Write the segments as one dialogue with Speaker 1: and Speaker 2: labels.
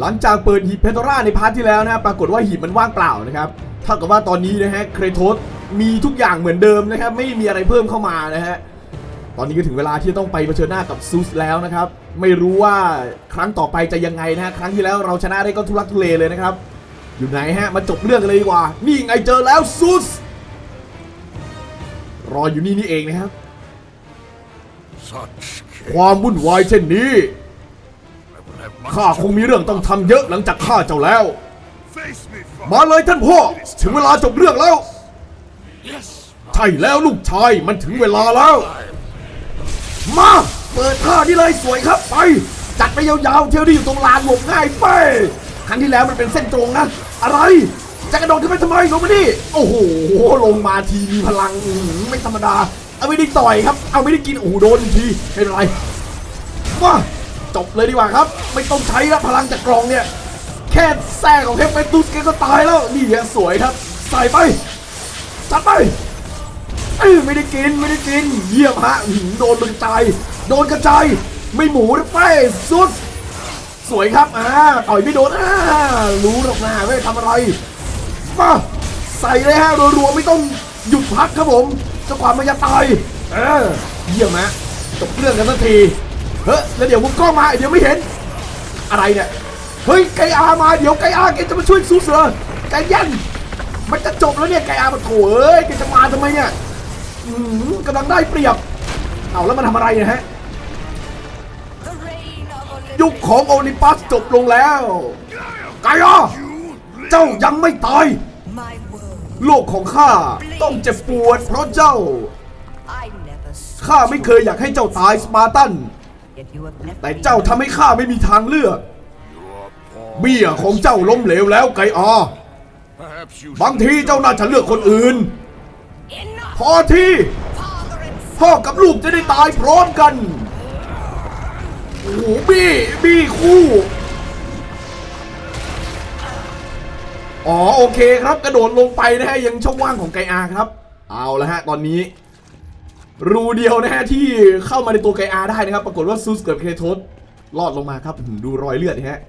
Speaker 1: หลังจากเปิดหีบเพนโทราในพาร์ทที่แล้วนะปรากฏว่าหีบมันว่างเปล่านะครับเท่ากับว่าตอนนี้นะฮะเครโทสมีทุกอย่างเหมือนเดิมนะครับไม่มีอะไรเพิ่มเข้ามานะฮะตอนนี้ก็ถึงเวลาที่จะต้องไปเผชิญหน้ากับซูสแล้วนะครับไม่รู้ว่าครั้งต่อไปจะยังไงนะฮะครั้งที่แล้วเราชนะได้ก็ทุลักทุเลเลยนะครับอยู่ไหนฮะมาจบเรื่องกันเลยดีกว่า นี่ไงเจอแล้วซูสรออยู่นี่นี่เองนะครับ
Speaker 2: Such
Speaker 1: ความวุ่นวายเช่นนี้ ข้าคงมีเรื่องต้องทำเยอะหลังจากฆ่าเจ้าแล้ว
Speaker 2: face me, father.
Speaker 1: มาเลยท่านพ่อ ถึงเวลาจบเรื่องแล้ว
Speaker 2: Yes,
Speaker 1: ใช่แล้วลูกชายมันถึงเวลาแล้ว มา เปิดท่านี่เลยสวยครับไป จัดไปยาวๆ เที่ยวที่อยู่ตรงลานหลบง่ายไป ครั้งที่แล้วมันเป็นเส้นตรงนะ อะไรจะกระโดดขึ้นไปทำไมลงมาดิโอ้โห ลงมาทีมีพลังอื้อหือไม่ธรรมดา เอาไม่ได้ต่อยครับ เอาไม่ได้กิน โอ้โห โดนอีกทีไม่เป็นไรมา จบเลยดีกว่าครับ ไม่ต้องใช้แล้วพลังจากกล่องเนี่ย แค่แทรกของเทปไปตุ๊ดแกก็ตายแล้ว นี่แกสวยครับ ใส่ไปจัดไปเอ้ยไม่ได้กินไม่ได้กิน เยี่ยมฮะโดนกระจายโดนกระจายไม่หมูนะไปสุด สวยครับอ่าต่อยไม่โดนอ่ารู้หรอกนะไม่ทำอะไรมาใส่เลยฮะรัวๆไม่ต้องหยุดพักครับผมจ้าความมันจะตายเออเยี่ยมฮะจบเรื่องกันสักที เฮ้ยแล้วเดี๋ยวมุมกล้องมาเดี๋ยวไม่เห็น อะไรเนี่ยเฮ้ยไกอามาเดี๋ยวไกอาแกจะมาช่วยซูเสือไกยันมันจะจบแล้วเนี่ยไกอามาโถเอ้ยแกจะมาทำไมเนี่ยอืมกำลังได้เปรียบเอาแล้วมันทำอะไรเนี่ยฮะยุคของโอลิมปัสจบลงแล้วไกอาเจ้ายังไม่ตายโลกของข้าต้องเจ็บปวดเพราะเจ้าข้าไม่เคยอยากให้เจ้าตายสปาร์ตัน
Speaker 3: yet you have left
Speaker 1: แต่
Speaker 3: me
Speaker 1: เจ้าทำให้ข้าไม่มีทางเลือก
Speaker 2: your paw.
Speaker 1: เบี้ยของเจ้าล้มเหลวแล้วไกอา
Speaker 2: Perhaps you
Speaker 1: บางทีเจ้าน่าจะเลือกคนอื่น
Speaker 3: enough
Speaker 1: พอที่
Speaker 3: father and son.
Speaker 1: พ่อกับลูกจะได้ตายพร้อมกัน โอ้โหบี้บี้คู่ อ๋อโอเคครับกระโดดลงไปนะฮะยังช่องว่างของไกอาครับ เอาละฮะตอนนี้ รูเดียวนะฮะที่เข้ามาในตัวไกอาได้นะครับ ปรากฏว่าซูสเกิดเคโทสรอดลงมาครับดูรอยเลือดนะฮะ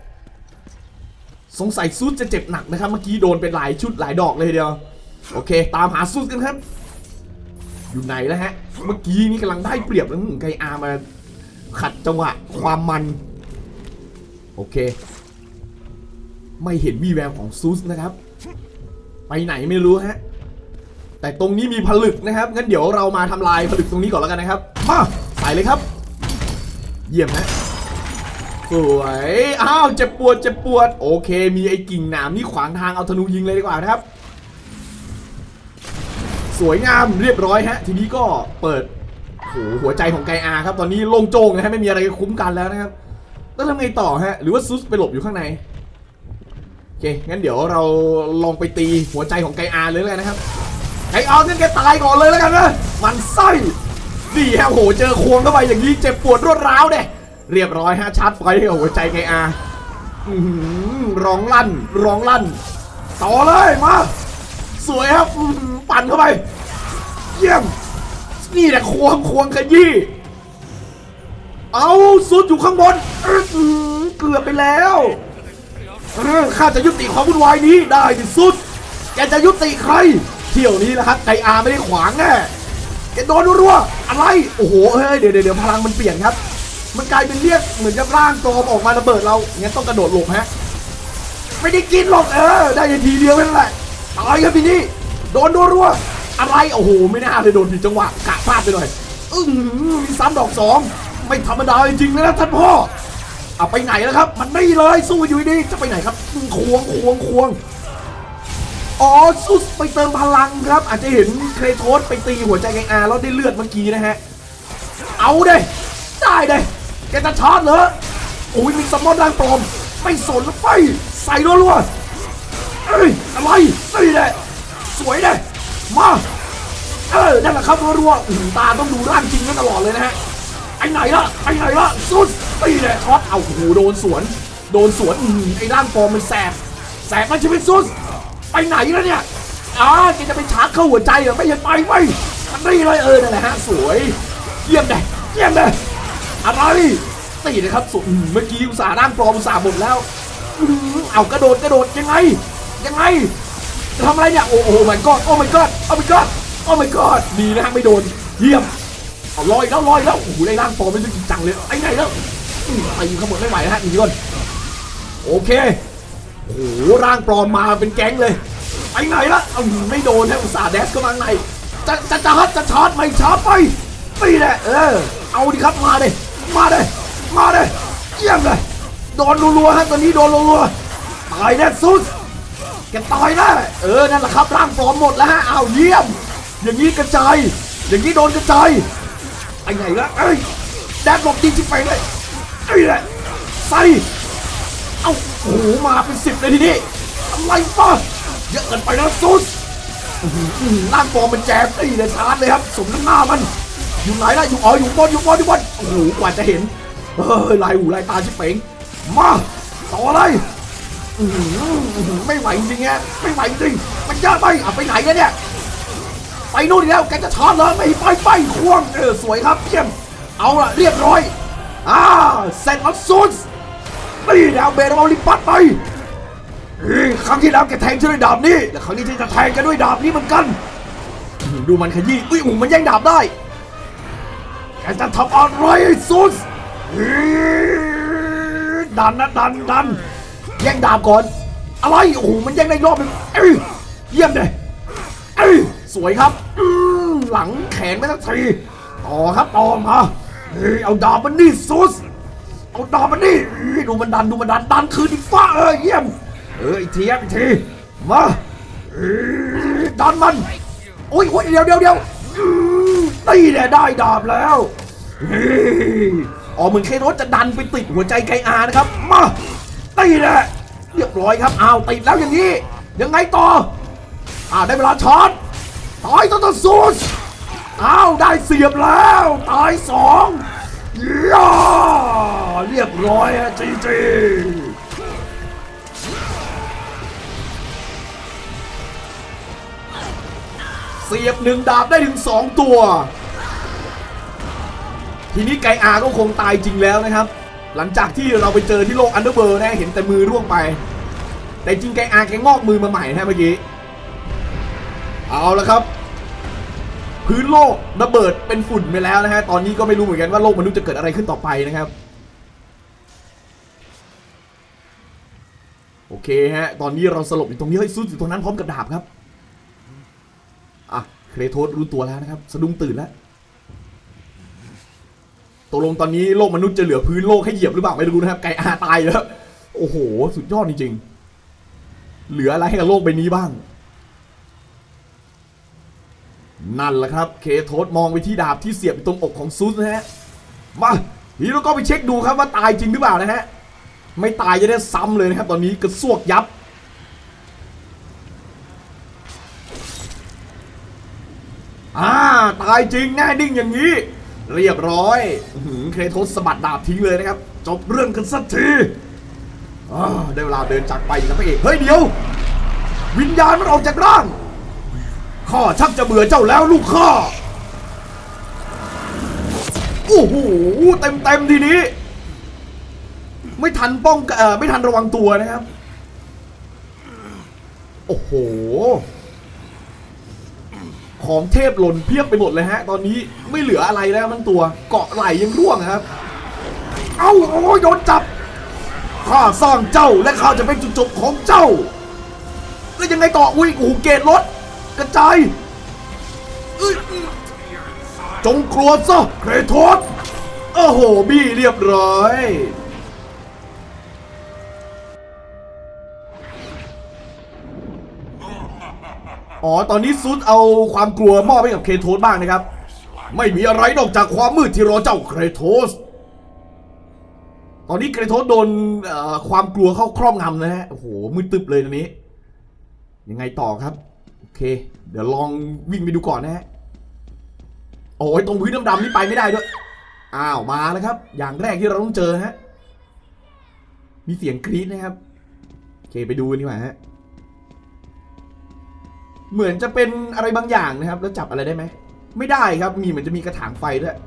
Speaker 1: สงสัยซูสจะเจ็บหนักนะครับ เมื่อกี้โดนเป็นหลายชุดหลายดอกเลยเดียว โอเค ตามหาซูสกันครับ อยู่ไหนแล้วฮะ เมื่อกี้นี่กำลังได้เปรียบแล้วไกอามาขัดจังหวะความมัน โอเค ไม่เห็นวี่แววของซูสนะครับ ไปไหนไม่รู้ฮะ แต่ตรงนี้มีผลึกนะครับงั้นเดี๋ยวเรามาทำลายผลึกตรงนี้ก่อนแล้วกันนะครับมาใส่เลยครับ เยี่ยมนะสวยอ้าวเจ็บปวดเจ็บปวดโอเค มีไอ้กิ่งหนามนี่ขวางทางเอาธนูยิงเลยดีกว่านะครับ สวยงามเรียบร้อยฮะ ทีนี้ก็เปิดโหหัวใจของไกอาครับ ตอนนี้โล่งโจ้งนะฮะไม่มีอะไรคุ้มกันแล้วนะครับแล้วทำไงต่อฮะ หรือว่าซุสไปหลบอยู่ข้างในโอเคงั้นเดี๋ยวเราลองไปตีหัวใจของไกอาเลยแล้วกันนะครับ ไกอางั้นแกตายก่อนเลยแล้วกันนะ มันไส้ดีฮะโหเจอควงเข้าไปอย่างนี้เจ็บปวดรวดร้าวเด้เรียบร้อยฮะชาร์จไฟให้กับหัวใจไกอาอื้อหือร้องลั่นร้องลั่น ต่อเลยมา สวยครับปั่นเข้าไป เยี่ยม นี่แหละควงควงขยี้เอาสุดอยู่ข้างบนอื้ออเกือบไปแล้วข้าจะยุติความวุ่นวายนี้ได้ที่สุด แกจะยุติใคร เที่ยวนี้นะครับไกอาไม่ได้ขวางแน่แกโดนรัวๆอะไร โอ้โห เฮ้ย เดี๋ยวเดี๋ยวพลังมันเปลี่ยนครับ มันกลายเป็นเรียกเหมือนกับร่างโจมออกมาระเบิดเรางั้นต้องกระโดดหลบฮะ ไม่ได้กินหรอกเออ ได้ทีเดียวนั่นแหละตายครับทีนี้โดนรัวๆอะไร โอ้โห ไม่น่าเลยโดนผิดจังหวะกะพลาดไปหน่อย อึ้งมีซ้ำดอกสองไม่ธรรมดาจริงๆนะท่านพ่อเอาไปไหนแล้วครับ มันไม่เลยสู้อยู่ดี จะไปไหนครับอืมควงควงควง อ๋อซุสไปเติมพลังครับ อาจจะเห็นเครโทสไปตีหัวใจไกงอาแล้วได้เลือดเมื่อกี้นะฮะ เอาเด้ได้เด้แกจะชาร์จเหรอโอ้ยมีสมอนร่างปลอมไม่สนแล้วไปใส่รัวๆเอ้ยอะไรนี่แหละสวยเด้มาเออนั่นแหละครับรัวๆตาต้องดูร่างจริงกันตลอดเลยนะฮะไอ้ไหนล่ะไอ้ไหนล่ะสุดตีแหละช็อตเอาโอ้โหโดนสวน โดนสวนอืมไอ้ร่างปลอมมันแสบแสบมันชีวิตสุด ไปไหนแล้วเนี่ยอ่าแกจะไปชาร์จเข้าหัวใจเหรอไม่เห็นไปไมันนี่เลยเออนั่นแหละฮะสวย เยี่ยมเลยเยี่ยมเลยอะไรตีนะครับสุดอืมเมื่อกี้อุตส่าห์ร่างปลอมอุตส่าห์หมดแล้วอื้อหือเอากระโดดกระโดดยังไง ยังไงจะทำอะไรเนี่ยโอ้โหมันก็โอ้ my god โอ้ my god โอ้ my god ดีนะฮะไม่โดนเยี่ยมเอาลอยแล้วลอยแล้วโอ้โหได้ร่างปลอมเป็นจริงจังเลยไอ้ไงแล้วอื้อตีขางบวนไม่ไหวนะฮะหนีก่อนโอเค โอ้โหร่างปลอมมาเป็นแก๊งเลยไปไหนละเอาไม่โดนนะอุตส่าห์แดชเข้ามาข้งในจะจะชาร์จจะชาร์จไม่ชาร์จไปนี่แหละเออเอาดิครับมาเลยมาเลยมาเลยเยี่ยมเลยโดนรัวๆฮะตอนนี้โดนรัวๆตายแน่สุดแกตายแน่เออนั่นแหละครับร่างปลอมหมดแล้วฮะเอาเยี่ยม อย่างนี้กระจายอย่างนี้โดนกระจายไอ้ไหนละเอ้ยแดดหลบดีจิไปเลยไอ้แหละใส่ โอ้โหมาเป็นสิบเลยทีนี้อะไรปะเยอะเกินไปแล้วซุสอื้อหืออื้อหือร่างปลอมมันแจมตีเลยชาร์จเลยครับสมน้ำหน้ามัน อยู่ไหนล่ะอยู่อ๋ออยู่บนอยู่บนอยู่บนโอ้โหกว่าจะเห็นเฮ้ยลายหูลายตาชิเป๋งมาต่อเลยอื้อหืออื้อหือไม่ไหวจริงๆฮะไม่ไหวจริง มันเยอะไปอะไปไหนกันเนี่ยไปนู่นแล้วแกจะชาร์จเหรอไม่ไปไปควงเออสวยครับเยี่ยมเอาละเรียบร้อยอ่าเสร็จแล้วซูส นี่ดาวเบรเอาลิปัสไปครั้งที่แล้วแกแทงฉันด้วยดาบนี้แต่ครั้งนี้ฉันจะแทงแกด้วยดาบนี้เหมือนกัน ดูมันขยี้อุ้ยอุ้ยมันแย่งดาบได้แกจะทำอะไรซูสเฮ้ยดันนะดันดันแย่งดาบก่อน อะไรโอ้โหมันแย่งได้รอบนึงเอ้ยเยี่ยมเลยเอ้ยสวยครับหลังแขนไม่สักทีต่อครับต่อมาเฮ้ยเอาดาบมันนี่ซุส เอาดาบมันนี่ดูมันดันดูมันดันดันคืนอีกฟ้าเออเยี่ยม เอออีกทีครับอีกทีมาดันมันโอ้ยโอ้ยเดี๋ยวเดี๋ยวเดี๋ยวตีเนี่ยได้ดาบแล้วอ๋อเหมือนเคโรสจะดันไปติดหัวใจไกอานะครับมาตีเนี่ยเรียบร้อยครับอ้าวติดแล้วอย่างนี้ยังไงต่ออ้าวได้เวลาช็อตตายต้นต้นซูสอ้าวได้เสียบแล้วตายสอง ย่าเรียบร้อยฮะจีจีเสียบหนึ่งดาบได้ถึงสองตัว ทีนี้ไก่อาก็คงตายจริงแล้วนะครับ หลังจากที่เราไปเจอที่โลกอันเดอร์เวิร์นะเห็นแต่มือร่วงไป แต่จริงไก่อาแกงอกมือมาใหม่นะเมื่อกี้ เอาละครับ พื้นโลกระเบิดเป็นฝุ่นไปแล้วนะฮะตอนนี้ก็ไม่รู้เหมือนกันว่าโลกมนุษย์จะเกิดอะไรขึ้นต่อไปนะครับโอเคฮะตอนนี้เราสลบอยู่ตรงนี้เฮ้ยซุดอยู่ตรงนั้นพร้อมกับดาบครับอะเครโทสรู้ตัวแล้วนะครับสะดุ้งตื่นแล้วตกลงตอนนี้โลกมนุษย์จะเหลือพื้นโลกให้เหยียบหรือเปล่าไม่รู้นะครับไก่อาตายแล้วโอ้โห สุดยอดจริงๆเหลืออะไรให้กับโลกใบนี้บ้าง นั่นแหละครับ เคโทสมองไปที่ดาบที่เสียบอยู่ตรงอกของซุสนะฮะ มาทีนี้เราก็ไปเช็คดูครับว่าตายจริงหรือเปล่านะฮะ ไม่ตายจะได้ซ้ำเลยนะครับ ตอนนี้กระซวกยับ อ่า ตายจริงแน่นิ่งอย่างนี้ เรียบร้อยหือเคโทสสะบัดดาบทิ้งเลยนะครับ จบเรื่องกันสักทีได้เวลาเดินจากไปครับพระเอก เฮ้ยเดี๋ยว วิญญาณมันออกจากร่าง ข้าชักจะเบื่อเจ้าแล้วลูกข้าโอ้โหเต็มเต็มทีนี้ ไม่ทันป้องเอ่อไม่ทันระวังตัวนะครับ โอ้โห ของเทพหล่นเพียบไปหมดเลยฮะ ตอนนี้ไม่เหลืออะไรแล้วทั้งตัวเกาะไหลยังร่วงครับ เอ้าโอ้ยโดนจับข้าสร้างเจ้าและข้าจะเป็นจุดจบของเจ้า แล้วยังไงต่ออุ้ยโอ้โหเกตรถ กระจายจงกลัวซะเครโทสโอ้โห บี้เรียบร้อย อ๋อ ตอนนี้ซุดเอาความกลัวมอบให้กับเคโทสบ้างนะครับ ไม่มีอะไรนอกจากความมืดที่รอเจ้าเครโทส ตอนนี้เครโทสโดนความกลัวเข้าครอบงำนะฮะ โอ้โห มืดตึบเลยตอนนี้ ยังไงต่อครับ อเค เดี๋ยวลองวิ่งไปดูก่อนนะฮะ โอ้ยตรงพื้นดำๆนี่ไปไม่ได้ด้วย อ้าวมาแล้วครับ อย่างแรกที่เราต้องเจอฮะ มีเสียงกรี๊ดนะครับ โอเคไปดูกันดีกว่าฮะ เหมือนจะเป็นอะไรบางอย่างนะครับ แล้วจับอะไรได้ไหม ไม่ได้ครับ มีเหมือนจะมีกระถางไฟด้วย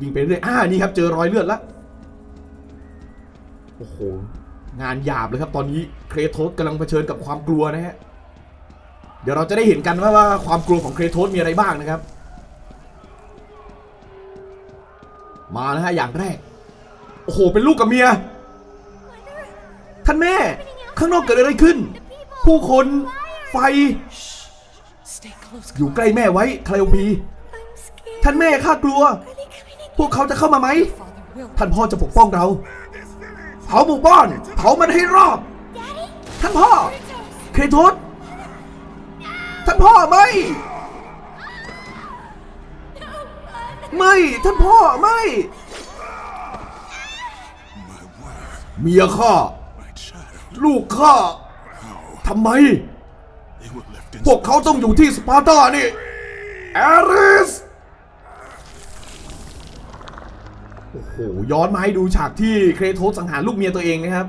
Speaker 1: ยิงไปเรื่อย อ่า นี่ครับ เจอรอยเลือดแล้ว โอ้โห งานหยาบเลยครับตอนนี้เครโทสกำลังเผชิญกับความกลัวนะฮะเดี๋ยวเราจะได้เห็นกันว่าว่าความกลัวของเครโทสมีอะไรบ้างนะครับ มาแล้วฮะอย่างแรก โอ้โห เป็นลูกกับเมีย ท่านแม่ ข้างนอกเกิดอะไรขึ้น ผู้คนไฟ อยู่ใกล้แม่ไว้คลโอพี ท่านแม่ข้ากลัว พวกเขาจะเข้ามาไหม ท่านพ่อจะปกป้องเรา เผาหมู่บ้าน เผามันให้รอบ ท่านพ่อ เครโทสท่านพ่อไม่ ไม่ ท่านพ่อไม่
Speaker 2: My wife,
Speaker 1: เมียข้า
Speaker 2: my child.
Speaker 1: ลูกข้า
Speaker 2: How
Speaker 1: ทำไม
Speaker 2: they were left in
Speaker 1: พวกเขาต้องอยู่ที่สปาร์ตานี่แอริส โอ้โหย้อนมาให้ดูฉากที่เครโทสสังหารลูกเมียตัวเองนะครับ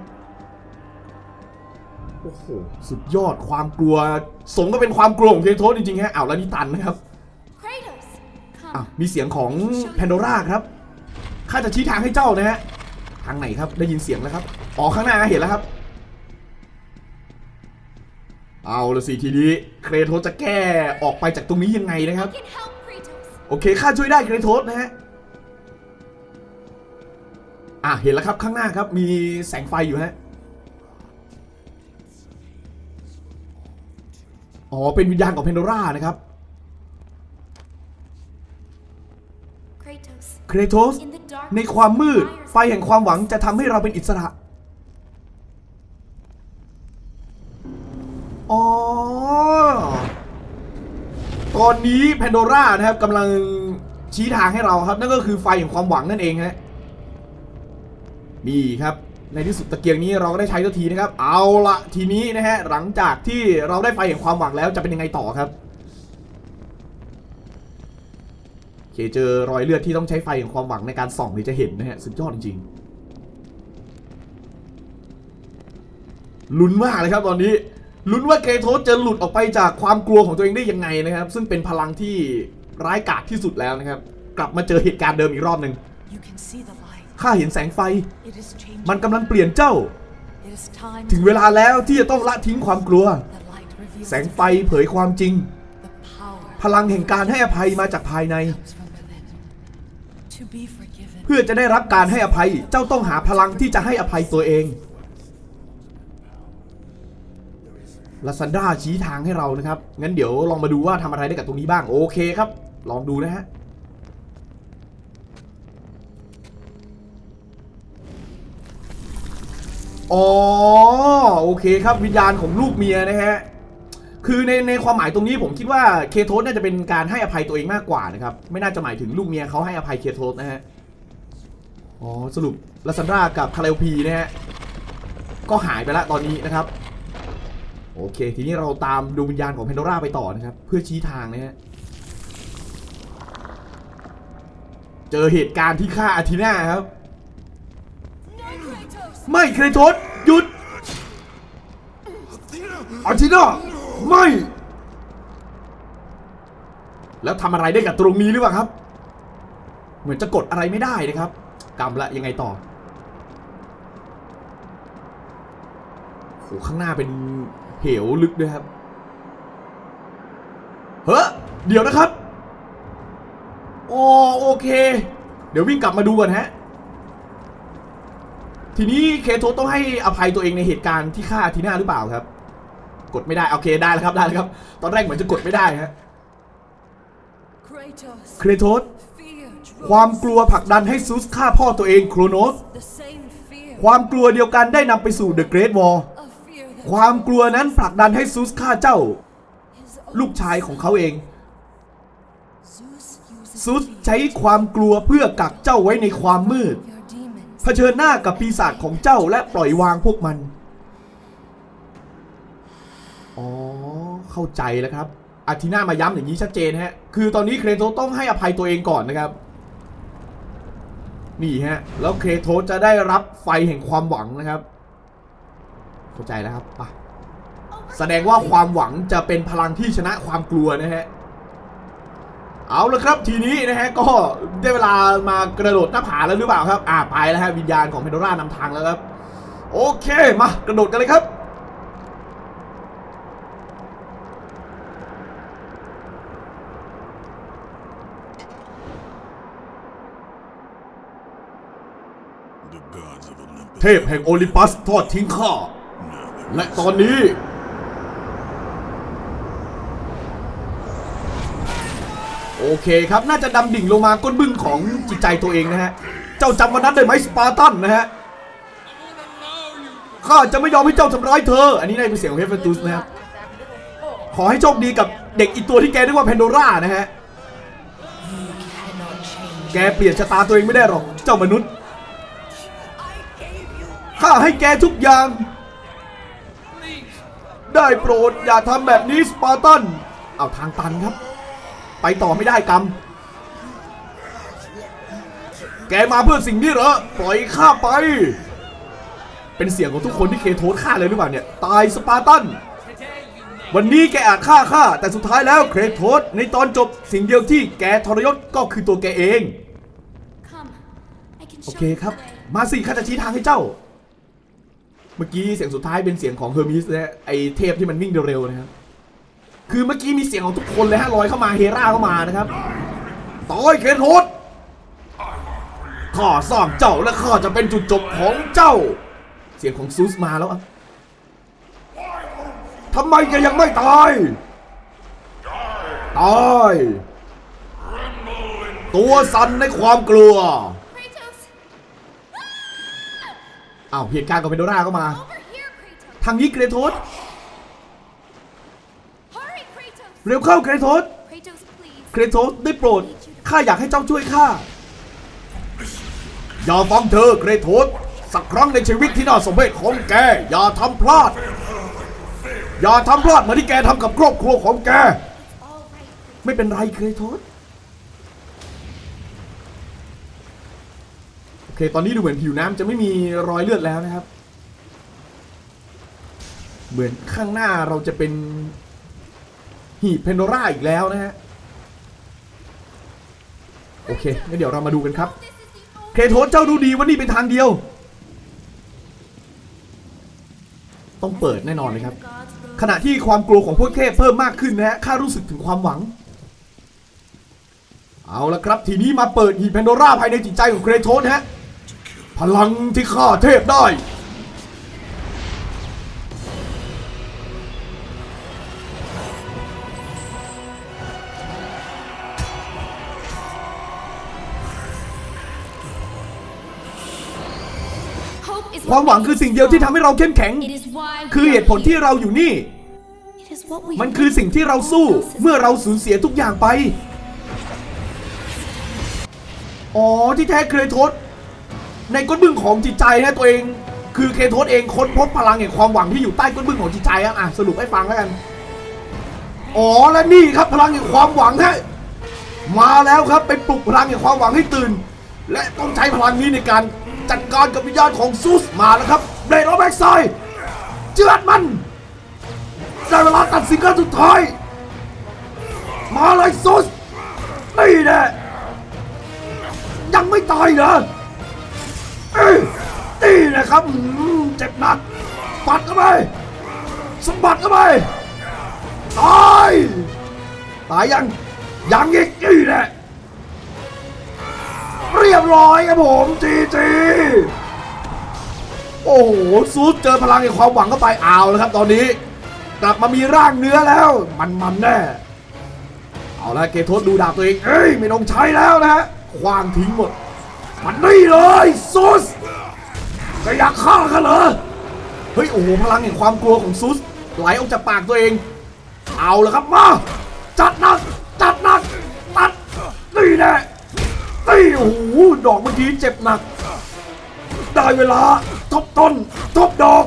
Speaker 1: โอ้โหสุดยอดความกลัว สมก็เป็นความกลัวของเครโทสจริงๆฮะอ้าวแล้วนี่ตันนะครับ
Speaker 4: Kratos, come.
Speaker 1: อะมีเสียงของแพนโดร่าครับข้าจะชี้ทางให้เจ้านะฮะทางไหนครับได้ยินเสียงแล้วครับอ๋อข้างหน้าเห็นแล้วครับ เอาละสิทีนี้เครโทสจะแก้ออกไปจากตรงนี้ยังไงนะครับ
Speaker 4: I can help Kratos.
Speaker 1: โอเคข้าช่วยได้เครโทสนะฮะ อะเห็นแล้วครับข้างหน้าครับมีแสงไฟอยู่ฮะอ๋อ เป็นวิญญาณของเพนโดร่านะครับ
Speaker 4: Kratos,
Speaker 1: เครโทส
Speaker 4: in the dark.
Speaker 1: ในความมืด ไฟแห่งความหวังจะทำให้เราเป็นอิสระ อ๋อ ตอนนี้แพนโดร่านะครับกำลังชี้ทางให้เราครับ นั่นก็คือไฟแห่งความหวังนั่นเองฮะ นี่ครับ ในที่สุดตะเกียงนี้เราก็ได้ใช้ทันทีนะครับ เอาละทีนี้นะฮะหลังจากที่เราได้ไฟแห่งความหวังแล้วจะเป็นยังไงต่อครับเคเจอรอยเลือดที่ต้องใช้ไฟแห่งความหวังในการส่องนี่จะเห็นนะฮะสุดยอดจริงๆลุ้นมากเลยครับตอนนี้ลุ้นว่าเกรโทสจะหลุดออกไปจากความกลัวของตัวเองได้ยังไงนะครับ ซึ่งเป็นพลังที่ร้ายกาจที่สุดแล้วนะครับ กลับมาเจอเหตุการณ์เดิมอีกรอบหนึ่ง
Speaker 3: You can see the light.
Speaker 1: ข้าเห็นแสงไฟ
Speaker 3: It is changing.
Speaker 1: มันกำลังเปลี่ยนเจ้า
Speaker 3: It is time
Speaker 1: ถึงเวลาแล้วที่จะต้องละทิ้งความกลัว
Speaker 3: the light reveals
Speaker 1: แสงไฟเผยความจริง
Speaker 3: the power
Speaker 1: พลังแห่งการให้อภัยมาจากภายใน
Speaker 3: comes from within. To be forgiven.
Speaker 1: เพื่อจะได้รับการให้อภัยเจ้าต้องหาพลังที่จะให้อภัยตัวเองลาซันดราชี้ทางให้เรานะครับ งั้นเดี๋ยวลองมาดูว่าทำอะไรได้กับตรงนี้บ้าง โอเคครับ ลองดูนะฮะ อ๋อโอเคครับวิญญาณของลูกเมียนะฮะคือในในความหมายตรงนี้ผมคิดว่าเคโทสน่าจะเป็นการให้อภัยตัวเองมากกว่านะครับไม่น่าจะหมายถึงลูกเมียเขาให้อภัยเคโทสนะฮะอ๋อสรุปลาซันดรากับคาเลลพีนะฮะก็หายไปล้วตอนนี้นะครับ โอเค ทีนี้เราตามดวงวิญญาณของเพนโดราไปต่อนะครับ เพื่อชี้ทางนะฮะเจอเหตุการณ์ที่ฆ่าอาทิน่าครับ ไม่เครโทสหยุดอาทิน่าไม่ แล้วทำอะไรได้กับตรงนี้หรือเปล่าครับ เหมือนจะกดอะไรไม่ได้นะครับกำละยังไงต่อโหข้างหน้าเป็นเหวลึกด้วยครับ เฮ้อเดี๋ยวนะครับ โอโอเค เดี๋ยววิ่งกลับมาดูก่อนฮะ ทีนี้เคโทสต้องให้อภัยตัวเองในเหตุการณ์ที่ฆ่าอาทีน่าหรือเปล่าครับ กดไม่ได้โอเคได้แล้วครับได้แล้วครับ ตอนแรกเหมือนจะกดไม่ได้ฮะ
Speaker 3: Kratos.
Speaker 1: เครโทส
Speaker 3: Fear
Speaker 1: ความกลัวผลักดันให้ซูสฆ่าพ่อตัวเองโครโนส
Speaker 3: The same fear.
Speaker 1: ความกลัวเดียวกันได้นำไปสู่เดอะเกรทวอล
Speaker 3: A fear that
Speaker 1: ความกลัวนั้นผลักดันให้ซูสฆ่าเจ้า
Speaker 3: his
Speaker 1: ลูกชายของเขาเอง
Speaker 3: Zeus uses
Speaker 1: ซูส
Speaker 3: fear
Speaker 1: ใช้ความกลัวเพื่อกักเจ้าไว้ในความมืด
Speaker 3: of your demons.
Speaker 1: เผชิญหน้ากับปีศาจของเจ้าและปล่อยวางพวกมัน อ๋อ เข้าใจแล้วครับอาทิน่ามาย้ำอย่างนี้ชัดเจนฮะ คือตอนนี้เครโทต้องให้อภัยตัวเองก่อนนะครับ นี่ฮะ แล้วเครโทจะได้รับไฟแห่งความหวังนะครับ เข้าใจแล้วครับแสดงว่าความหวังจะเป็นพลังที่ชนะความกลัวนะฮะ เอาละครับทีนี้นะฮะก็ได้เวลามากระโดดหน้าผาแล้วหรือเปล่าครับ อ่าไปแล้วฮะวิญญาณของเพนโดรานำทางแล้วครับ โอเคมากระโดดกันเลยครับ
Speaker 2: The gods of Olympus.
Speaker 1: เทพแห่งโอลิมปัสทอดทิ้งข้า
Speaker 2: Now there
Speaker 1: และตอนนี้ โอเคครับน่าจะดำดิ่งลงมาก้นบึ้งของจิตใจตัวเองนะฮะ เจ้าจำวันนั้นได้ไหมสปาร์ตันนะฮะข้าจะไม่ยอมให้เจ้าทำร้ายเธอ อันนี้นาจะเป็นเสียงของเฮฟเฟตุสนะครับ ขอให้โชคดีกับเด็กอีกตัวที่แกเรียกว่าแพนโดร่านะฮะ แกเปลี่ยนชะตาตัวเองไม่ได้หรอก เจ้ามนุษย์ ข้าให้แกทุกอย่าง ได้โปรดอย่าทำแบบนี้สปาร์ตัน เอาทางตันครับ ไปต่อไม่ได้กรรม แกมาเพื่อสิ่งนี้เหรอ ปล่อยข้าไป เป็นเสียงของทุกคนที่เคโทสฆ่าเลยหรือเปล่าเนี่ย ตายสปาร์ตัน วันนี้แกอาจฆ่าข้า แต่สุดท้ายแล้วเครโทสในตอนจบสิ่งเดียวที่แกทรยศก็คือตัวแกเอง
Speaker 4: Come. I can
Speaker 1: โอ
Speaker 4: show
Speaker 1: เค
Speaker 4: you
Speaker 1: ครับ
Speaker 4: the way.
Speaker 1: มาสิข้าจะชี้ทางให้เจ้า เมื่อกี้เสียงสุดท้ายเป็นเสียงของเฮอร์มิสนะไอเทพที่มันวิ่งเร็วๆนะครับ คือเมื่อกี้มีเสียงของทุกคนเลยฮะลอยเข้ามาเฮราเข้ามานะครับต่อยเคโทสข้าสร้างเจ้าและข้าจะเป็นจุดจบของเจ้า เสียงของซูสมาแล้วอะทำไมแกยังไม่ตาย ตาย ตัวสั่นในความกลัวอ้าวเหตุการณ์กับเปนโดราก็มา ทางนี้เกรโทส เร็วเข้าเกรโทสเกรโทสได้โปรด ข้าอยากให้เจ้าช่วยข้า อย่าฟังเธอเกรโทสสักครั้งในชีวิตที่น่าสมเพชของแก อย่าทำพลาด อย่าทำพลาดเหมือนที่แกทำกับครอบครัวของแก ไม่เป็นไรเกรโทสโอเค ตอนนี้ดูเหมือนผิวน้ำจะไม่มีรอยเลือดแล้วนะครับ เหมือนข้างหน้าเราจะเป็น หีบเพนโดราอีกแล้วนะฮะ โอเคงั้นเดี๋ยวเรามาดูกันครับ เคโทสเจ้าดูดีว่านี่เป็นทางเดียว ต้องเปิดแน่นอนเลยครับ ขณะที่ความกลัวของพวกเทพเพิ่มมากขึ้นนะฮะข้ารู้สึกถึงความหวัง เอาละครับ ทีนี้มาเปิดหีบแพนโดราภายในจิตใจของเครโทสฮะ พลังที่ฆ่าเทพได้ ความหวังคือสิ่งเดียวที่ทำให้เราเข้มแข็ง
Speaker 4: It is why we
Speaker 1: คือเห
Speaker 4: are
Speaker 1: ตุผลที่เราอยู่นี่
Speaker 4: It is what we
Speaker 1: มันคือสิ่งที่เราสู้เมื่อเราสูญเสียทุกอย่างไป อ๋อที่แท้เครโทสในก้นบึ้งของจิตใจนะตัวเอง คือเครโทสเองค้นพบพลังแห่งความหวังที่อยู่ใต้ก้นบึ้งของจิตใจอะอะสรุปให้ฟังแล้วกัน อ๋อและนี่ครับพลังแห่งความหวังฮะมาแล้วครับไปปลุกพลังแห่งความหวังให้ตื่น และต้องใช้พลังนี้ในการ จัดการกับวิญญาณของซูสมาแล้วครับเบรดออฟแบ็กไซด์เจือดมันได้เวลาตัดสินครั้งสุดท้าย มาเลยซุสนี่แน่ยังไม่ตายเหรอเอ้ยนี่นะครับเจ็บหนักปัดเข้าไปสะบัดเข้าไปตายตายยังยังอีกนี่แหละ เรียบร้อยครับผมจีจีโอ้โหซูสเจอพลังแห่งความหวังเข้าไปเอาแล้วครับ ตอนนี้ กลับมามีร่างเนื้อแล้ว มันมันแน่เอาละเกทสดูดาบตัวเองเอ้ยไม่ต้องใช้แล้วนะฮะควางทิ้งหมด มันนี่เลยซุสจะอยากฆ่ากันเหรอเฮ้ยโอ้โหพลังแห่งความกลัวของซุสไหลออกจากปากตัวเอง เอาละครับมาจัดหนักจัดหนักตัดนี่แน่นี่ โอ้โหดอกเมื่อกี้เจ็บหนัก ได้เวลาทบต้นทบดอก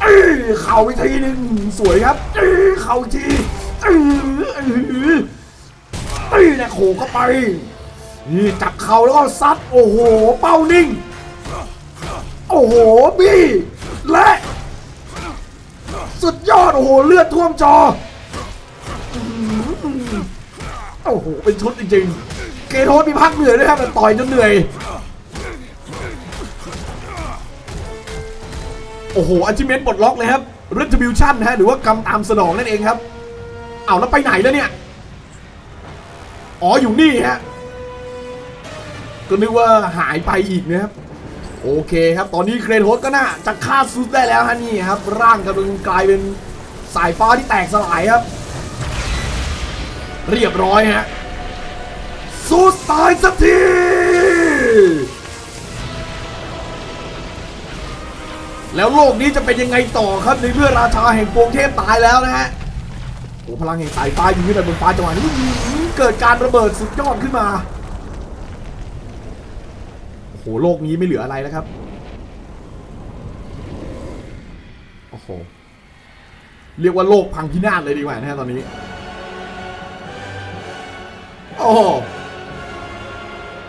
Speaker 1: เอ้ยเข่าอีกทีหนึ่งสวยครับเอ้ยเข่าอีกทีเอ้ยเอ้ยเอ้ยเนี่ยโขกเข้าไปนี่จับเข่าแล้วก็ซัดโอ้โห เป้านิ่ง โอ้โหบี้และสุดยอดโอ้โหเลือดท่วมจออื้อหือโอ้โห เป็นชุดจริงๆ เกโทสมีพักเหนื่อยด้วยครับแต่ต่อยจนเหนื่อย โอ้โหอั c ิเมนต์ปลดล็อกเลยครับ retribution นะฮะหรือว่ากรรมตามสนองนั่นเองครับ เอาแล้วไปไหนแล้วเนี่ย อ๋ออยู่นี่ฮะ ก็นึกว่าหายไปอีกนะครับ โอเคครับ ตอนนี้เครนโฮสก็น่าจะฆ่าซูสได้แล้วฮะนี่ครับ ร่างกำลังกลายเป็นสายฟ้าที่แตกสลายครับ เรียบร้อยฮะ ซูสตายสักที แล้วโลกนี้จะเป็นยังไงต่อครับในเมื่อราชาแห่งปวงเทพตายแล้วนะฮะโอ้พลังแห่งสายฟ้าอยู่ที่ไหนบนฟ้าจังหวะนี้เกิดการระเบิดสุดยอดขึ้นมาโอ้โหโลกนี้ไม่เหลืออะไรแล้วครับโอ้โหเรียกว่าโลกพังพินาศเลยดีกว่านะฮะตอนนี้โอ้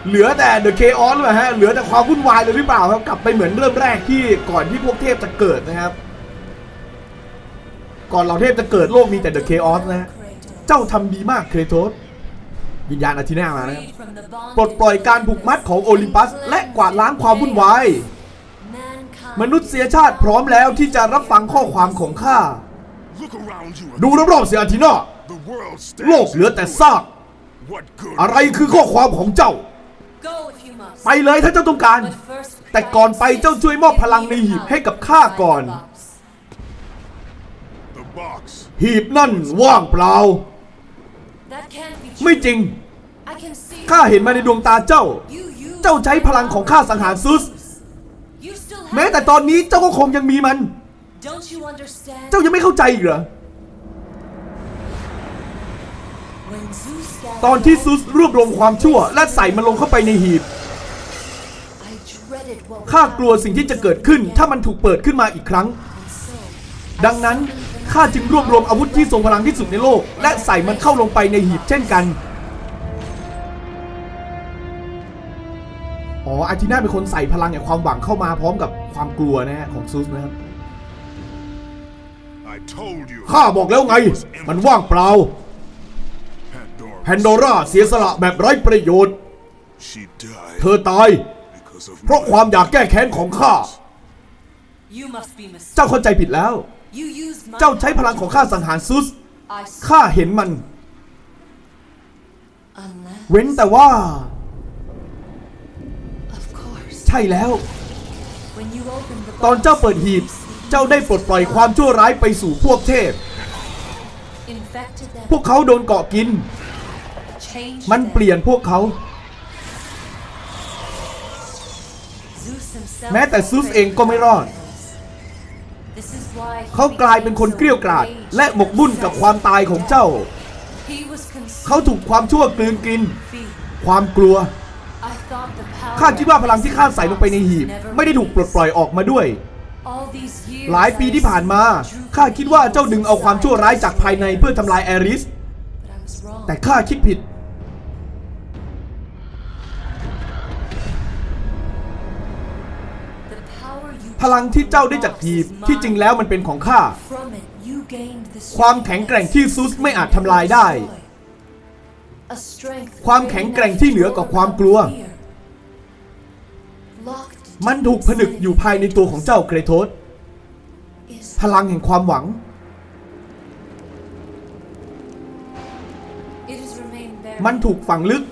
Speaker 1: เหลือแต่เดอะเคออสเลยฮะเหลือแต่ความวุ่นวายเลยหรือเปล่าครับกลับไปเหมือนเริ่มแรกที่ก่อนที่พวกเทพจะเกิดนะครับ ก่อนเราเทพจะเกิดโลกมีแต่เดอะเคออสนะฮะเจ้าทำดีมากเครโตสวิญญาณอาทินามานะครับปลดปล่อยการผูกมัดของโอลิมปัส และกวาดล้างความวุ่นวายมนุษยชาติพร้อมแล้วที่จะรับฟังข้อความของข้า ดูรอบๆเสียอาทินาโลกเหลือแต่ซากอะไรคือข้อความของเจ้า ไปเลยถ้าเจ้าต้องการ แต่ก่อนไปเจ้าช่วยมอบพลังในหีบให้กับข้าก่อน หีบนั่นว่างเปล่า ไม่จริง ข้าเห็นมาในดวงตาเจ้า เจ้าใช้พลังของข้าสังหารซุส แม้แต่ตอนนี้เจ้าก็คงยังมีมัน เจ้ายังไม่เข้าใจอีกเหรอ ตอนที่ซุสรวบรวมความชั่วและใส่มันลงเข้าไปในหีบ ข้ากลัวสิ่งที่จะเกิดขึ้นถ้ามันถูกเปิดขึ้นมาอีกครั้ง
Speaker 3: happen. So,
Speaker 1: ดังนั้นข้าจึงรวบรวมอาวุธที่ทรงพลังที่สุดในโลก และใส่มันเข้าลงไปในหีบเช่นกัน อ๋ออาร์ติน่าเป็นคนใส่พลังแห่งความหวังเข้ามาพร้อมกับความกลัวนะฮะของซุสนะครับ
Speaker 2: I told you.
Speaker 1: ข้าบอกแล้วไง มันว่างเปล่า
Speaker 2: Pandora.
Speaker 1: แพนโดราเสียสละแบบไร้ประโยชน์
Speaker 2: She died
Speaker 1: เธอตาย
Speaker 2: because of
Speaker 1: เพราะ
Speaker 2: my
Speaker 1: ความอยากแก้แค้นของข้า
Speaker 3: you must be mistaken.
Speaker 1: เจ้าเข้าใจผิดแล้ว
Speaker 3: You used my
Speaker 1: เจ้าใช้พลังของข้าสังหารซุส
Speaker 3: I saw
Speaker 1: ข้าเห็นมัน
Speaker 3: unless
Speaker 1: เว้นแต่ว่า
Speaker 3: of course
Speaker 1: ใช่แล้ว
Speaker 3: when you opened the
Speaker 1: ตอน
Speaker 3: box,
Speaker 1: เจ้าเปิดหีบ เจ้าได้ปลดปล่อยความชั่วร้ายไปสู่พวกเทพ
Speaker 3: infected them
Speaker 1: พวกเขาโดนเกาะกิน
Speaker 3: changed
Speaker 1: มัน
Speaker 3: them.
Speaker 1: เปลี่ยนพวกเขา แม้แต่ซุสเองก็ไม่รอด เขากลายเป็นคนเกลี้ยวกราดและหมกมุ่นกับความตายของเจ้า เขาถูกความชั่วกลืนกิน ความกลัวข้าคิดว่าพลังที่ข้าใส่ลงไปในหีบ ไม่ได้ถูกปลดปล่อยออกมาด้วย หลายปีที่ผ่านมาข้าคิดว่าเจ้าดึงเอาความชั่วร้ายจากภายในเพื่อทำลายแอริส แต่ข้าคิดผิด พลังที่เจ้าได้จากหีบที่จริงแล้วมันเป็นของข้า ความแข็งแกร่งที่ซุสไม่อาจทำลายได้ ความแข็งแกร่งที่เหนือกว่าความกลัว มันถูกผนึกอยู่ภายในตัวของเจ้าเกรโทสพลังแห่งความหวัง มันถูกฝังลึก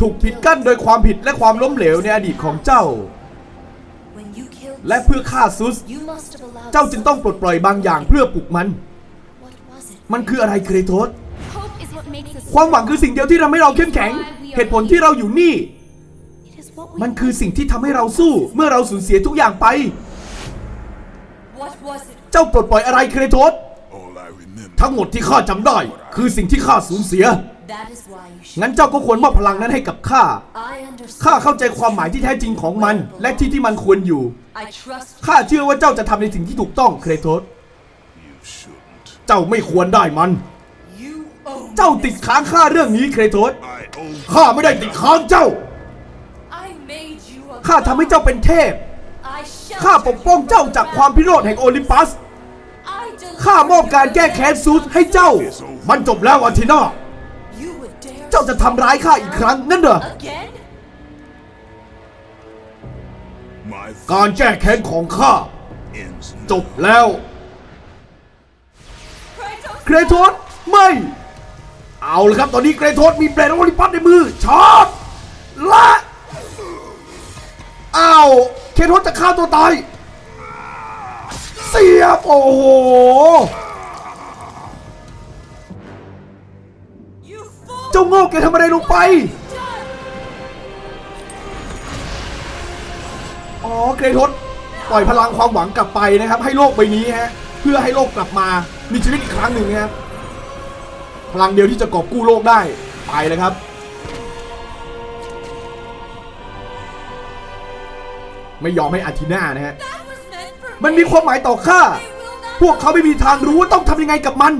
Speaker 1: ถูกปิดกั้นโดยความผิดและความล้มเหลวในอดีตของเจ้า และเพื่อฆ่าซุส
Speaker 3: you must have allowed
Speaker 1: เจ้าจึงต้องปลดปล่อยบางอย่างเพื่อปลุกมัน
Speaker 4: What was it?
Speaker 1: มันคืออะไรเกรโทส
Speaker 4: Hope is what makes us
Speaker 1: ความหวังคือสิ่งเดียวที่ทำให้เราเข้มแข็ง เหตุผลที่เราอยู่นี่
Speaker 4: It is what we
Speaker 1: มันคือสิ่งที่ทำให้เราสู้เมื่อเราสูญเสียทุกอย่างไป
Speaker 3: What was it?
Speaker 1: เจ้าปลดปล่อยอะไรเกรโทส
Speaker 2: All I remember.
Speaker 1: ทั้งหมดที่ข้าจำได้ คือสิ่งที่ข้าสูญเสีย
Speaker 3: That is why you should.
Speaker 1: งั้นเจ้าก็ควรมอบพลังนั้นให้กับข้า
Speaker 3: I understand.
Speaker 1: ข้าเข้าใจความหมายที่แท้จริงของมัน และที่ที่มันควรอยู่
Speaker 3: I trust
Speaker 1: ข้าเชื่อว่าเจ้าจะทำในสิ่งที่ถูกต้องเครโทส
Speaker 2: You shouldn't.
Speaker 1: เจ้าไม่ควรได้มัน
Speaker 3: you. owe
Speaker 1: เจ้าติดค้างข้าเรื่องนี้เครโทส
Speaker 2: I owe
Speaker 1: ข้าไม่ได้ติดค้างเจ้า
Speaker 3: I made you a
Speaker 1: ข้าทำให้เจ้าเป็นเทพ
Speaker 3: I sheltered
Speaker 1: ข้าปกป้องเจ้าจากความพิโรธแห่งโอลิมปัส
Speaker 3: I delivered
Speaker 1: ข้ามอบการแก้แค้นซูสให้เจ้า มันจบแล้วอาทินา
Speaker 3: You would dare
Speaker 1: เจ้าจะทำร้ายข้าอีกครั้งนั่นเหรอ
Speaker 3: again?
Speaker 2: my
Speaker 1: การแก้แค้นของข้า
Speaker 2: ends
Speaker 1: จ
Speaker 2: now.
Speaker 1: บแล้ว
Speaker 3: Kratos,
Speaker 1: เครโทสไม่ เอาละครับ ตอนนี้เครโทสมีเบรดโอลิมปัสในมือชาร์จและอ้าวเครโทสจะฆ่าตัวตาย เสียบโอ้โห เจ้าโง่แกทำอะไรลงไป อ๋อเครทสปล่อยพลังความหวังกลับไปนะครับ ให้โลกใบนี้ฮะเพื่อให้โลกกลับมามีชีวิตอีกครั้งหนึ่งนะครับพลังเดียวที่จะกอบกู้โลกได้ไปเลยครับ ไม่ยอมให้อาทิน่านะฮะมันมีความหมายต่อข้าพวกเขาไม่มีทางรู้ว่าต้องทำยังไงกับมัน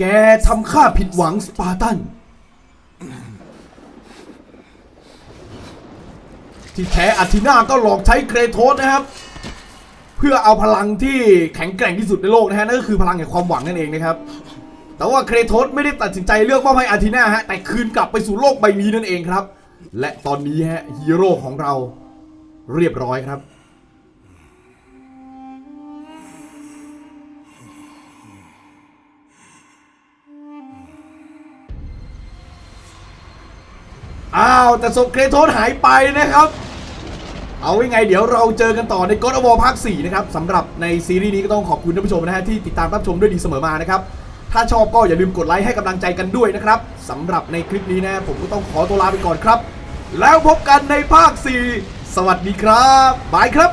Speaker 1: แกทำข้าผิดหวังสปาร์ตัน ที่แท้อาทินาก็หลอกใช้เครโทสนะครับ เพื่อเอาพลังที่แข็งแกร่งที่สุดในโลกนะฮะนั่นก็คือพลังแห่งความหวังนั่นเองนะครับ แต่ว่าเครโทสไม่ได้ตัดสินใจเลือกมอบให้อาทินาฮะแต่คืนกลับไปสู่โลกใบนี้นั่นเองครับ และตอนนี้ฮะฮีโร่ของเราเรียบร้อยครับ อ้าวแต่ศพเครโทสหายไปนะครับ เอาไว้ไงเดี๋ยวเราเจอกันต่อใน God of War ภาค4นะครับสำหรับในซีรีส์นี้ก็ต้องขอบคุณท่านผู้ชมนะฮะที่ติดตามรับชมด้วยดีเสมอมานะครับถ้าชอบก็อย่าลืมกดไลค์ให้กำลังใจกันด้วยนะครับสำหรับในคลิปนี้นะผมก็ต้องขอตัวลาไปก่อนครับ แล้วพบกันในภาค 4 สวัสดีครับบายครับ